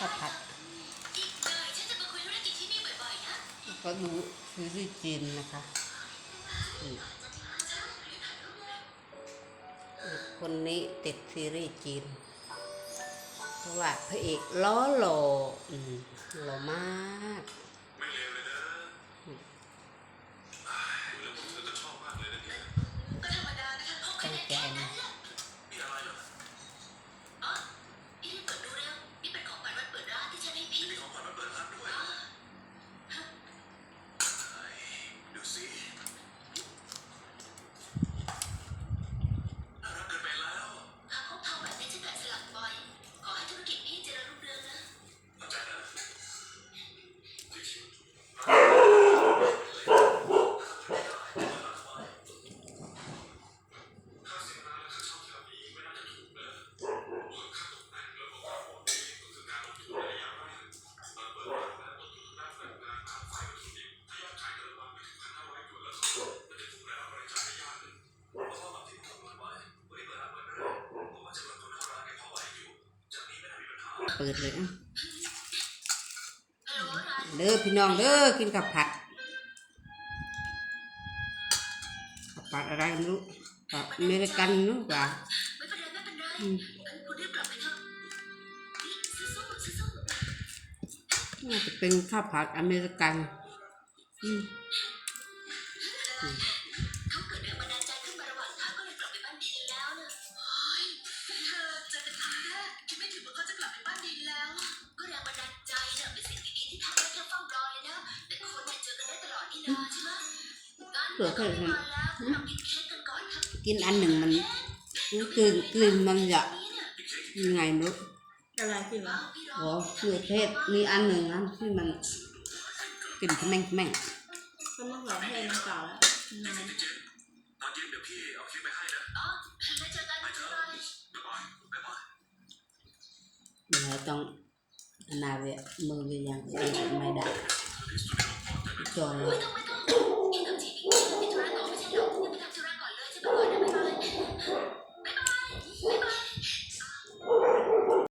ข้าผัดก็รู้ซื้อที่จีนนะคะคนนี้ติดซีรีส์จีน เพราะว่าพระเอกล้อหล่อหล่อมาก เปิดเลยอะเด้อพี่น้องเด้อกินกับผัดกับผัดอะไรไม่รู้ผัดอเมริกันนู้นกว่าน่าจะเป็นข้าวผัดอเมริกันอืม เผื่อเคยไม่เห็นมาแล้วเรากินเค้กกันก่อนครับกินอันหนึ่งมันมันกลืนกลืนมันจะนี่เนี่ยยังไงไม่รู้อะไรกินวะเอาพี่รอโอ้เนื้อเทศมีอันหนึ่งนะที่มันกลิ่นแม่งแม่งก็มะเขือเทศมันเก่าแล้วนานเจนตอนเย็นเดี๋ยวพี่เอาเค้กไปให้นะอ๋อแล้วเจอกันบ๊ายบายบ๊ายบายบ๊ายบายเดี๋ยวต้องอนาเวะมือเวียยังเองไม่ได้จอไม่ต้องไป